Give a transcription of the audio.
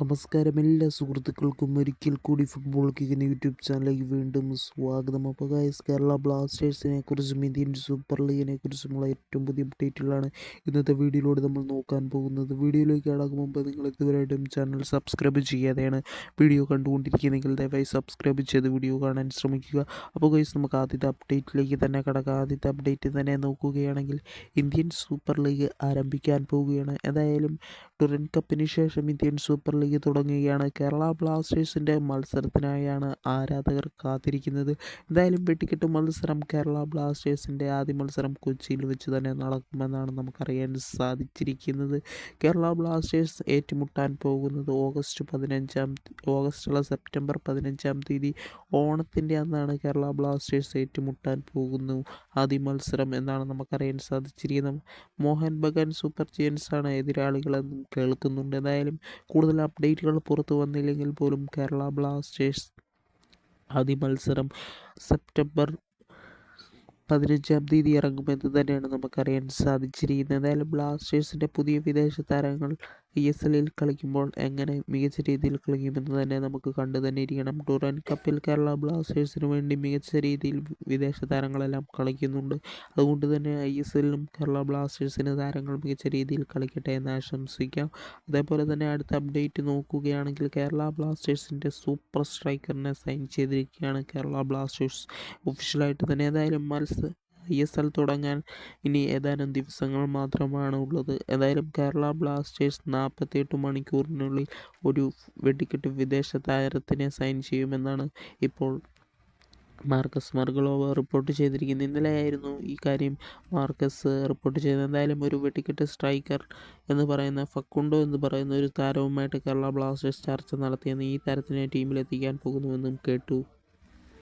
നമസ്കാരം. എല്ലാ സുഹൃത്തുക്കൾക്കും ഒരിക്കൽ കൂടി ഫുട്ബോൾ കിക്കുന്ന യൂട്യൂബ് ചാനലിലേക്ക് വീണ്ടും സ്വാഗതം. അപ്പോൾ ഗായസ് കേരള ബ്ലാസ്റ്റേഴ്സിനെ കുറിച്ചും ഇന്ത്യൻ സൂപ്പർ ലീഗിനെ കുറിച്ചുമുള്ള ഏറ്റവും പുതിയ അപ്ഡേറ്റുകളാണ് ഇന്നത്തെ വീഡിയോയിലൂടെ നമ്മൾ നോക്കാൻ പോകുന്നത്. വീഡിയോയിലേക്ക് കടക്കും മുമ്പ് നിങ്ങൾ ഇതുവരെയായിട്ടും ചാനൽ സബ്സ്ക്രൈബ് ചെയ്യാതെയാണ് വീഡിയോ കണ്ടുകൊണ്ടിരിക്കുന്നതെങ്കിൽ ദയവായി സബ്സ്ക്രൈബ് ചെയ്ത് വീഡിയോ കാണാൻ ശ്രമിക്കുക. അപ്പോൾ ഗൈസ് നമുക്ക് ആദ്യത്തെ അപ്ഡേറ്റിലേക്ക് തന്നെ കടക്കാം. ആദ്യത്തെ അപ്ഡേറ്റ് തന്നെ നോക്കുകയാണെങ്കിൽ ഇന്ത്യൻ സൂപ്പർ ലീഗ് ആരംഭിക്കാൻ പോവുകയാണ്. ഏതായാലും ഡുറൻ കപ്പിന് ശേഷം ഇന്ത്യൻ സൂപ്പർ ലീഗ് തുടങ്ങുകയാണ്. കേരള ബ്ലാസ്റ്റേഴ്സിന്റെ മത്സരത്തിനായാണ് ആരാധകർ കാത്തിരിക്കുന്നത്. എന്തായാലും വെട്ടിക്കെട്ട് മത്സരം കേരള ബ്ലാസ്റ്റേഴ്സിന്റെ ആദ്യ മത്സരം കൊച്ചിയിൽ വെച്ച് തന്നെ നടക്കുമെന്നാണ് നമുക്കറിയാൻ സാധിച്ചിരിക്കുന്നത്. കേരള ബ്ലാസ്റ്റേഴ്സ് ഏറ്റുമുട്ടാൻ പോകുന്നത് ഓഗസ്റ്റ് പതിനഞ്ചാം ഓഗസ്റ്റ് അല്ല സെപ്റ്റംബർ പതിനഞ്ചാം തീയതി. ഓണത്തിന്റെ അന്നാണ് കേരള ബ്ലാസ്റ്റേഴ്സ് ഏറ്റുമുട്ടാൻ പോകുന്നു. ആദ്യ മത്സരം എന്നാണ് നമുക്കറിയാൻ സാധിച്ചിരിക്കുന്നത്. മോഹൻ ബഗാൻ സൂപ്പർ ജിയൻസ് ആണ് എതിരാളികളെന്നും കേൾക്കുന്നുണ്ട്. എന്തായാലും കൂടുതൽ അപ്ഡേറ്റുകൾ പുറത്തു വന്നില്ലെങ്കിൽ പോലും കേരള ബ്ലാസ്റ്റേഴ്സ് ആദ്യ മത്സരം സെപ്റ്റംബർ പതിനഞ്ചാം തീയതി ഇറങ്ങുമെന്ന് തന്നെയാണ് നമുക്കറിയാൻ സാധിച്ചിരിക്കുന്നത്. എന്തായാലും ബ്ലാസ്റ്റേഴ്സിന്റെ പുതിയ വിദേശ താരങ്ങൾ ഐ എസ് എല്ലിൽ കളിക്കുമ്പോൾ എങ്ങനെ മികച്ച രീതിയിൽ കളിക്കുമെന്ന് തന്നെ നമുക്ക് കണ്ടു തന്നെ ഇരിക്കണം ഡുറാൻ കപ്പിൽ കേരള ബ്ലാസ്റ്റേഴ്സിന് വേണ്ടി മികച്ച രീതിയിൽ വിദേശ താരങ്ങളെല്ലാം കളിക്കുന്നുണ്ട്. അതുകൊണ്ട് തന്നെ ഐ എസ് എല്ലിലും കേരള ബ്ലാസ്റ്റേഴ്സിന് താരങ്ങൾ മികച്ച രീതിയിൽ കളിക്കട്ടെ എന്ന് ആശംസിക്കാം. അതേപോലെ തന്നെ അടുത്ത അപ്ഡേറ്റ് നോക്കുകയാണെങ്കിൽ കേരള ബ്ലാസ്റ്റേഴ്സിന്റെ സൂപ്പർ സ്ട്രൈക്കറിനെ സൈൻ ചെയ്തിരിക്കുകയാണ് കേരള ബ്ലാസ്റ്റേഴ്സ് ഒഫീഷ്യലായിട്ട് തന്നെ ഏതായാലും മത്സരം ഐ എസ് എൽ തുടങ്ങാൻ ഇനി ഏതാനും ദിവസങ്ങൾ മാത്രമാണ് ഉള്ളത്. ഏതായാലും കേരള ബ്ലാസ്റ്റേഴ്സ് നാൽപ്പത്തിയെട്ട് മണിക്കൂറിനുള്ളിൽ ഒരു വെടിക്കെട്ട് വിദേശ താരത്തിനെ സൈൻ ചെയ്യുമെന്നാണ് ഇപ്പോൾ മാർക്കസ് മർഗളോവ് റിപ്പോർട്ട് ചെയ്തിരിക്കുന്നത്. ഇന്നലെയായിരുന്നു ഈ കാര്യം മാർക്കസ് റിപ്പോർട്ട് ചെയ്തത്. എന്തായാലും ഒരു വെടിക്കെട്ട് സ്ട്രൈക്കർ എന്ന് പറയുന്ന ഫക്കുണ്ടോ എന്ന് പറയുന്ന ഒരു താരവുമായിട്ട് കേരള ബ്ലാസ്റ്റേഴ്സ് ചർച്ച നടത്തിയെന്ന് ഈ താരത്തിനെ ടീമിലെത്തിക്കാൻ പോകുന്നുവെന്നും കേട്ടു.